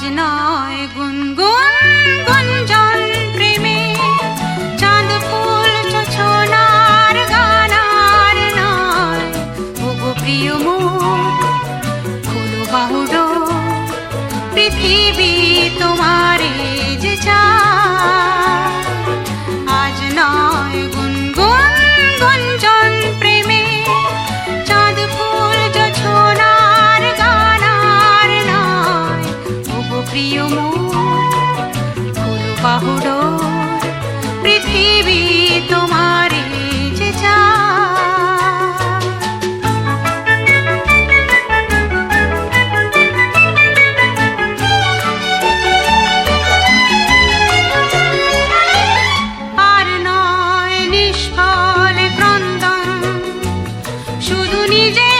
আজ নয়, গুনগুন, গুঞ্জন প্রেমে। চাঁদ ফুল ছোছনার গানার নয়। ওগো প্রিয় মুখ পৃথিবী তোমার যে চায়। শুধু নিজে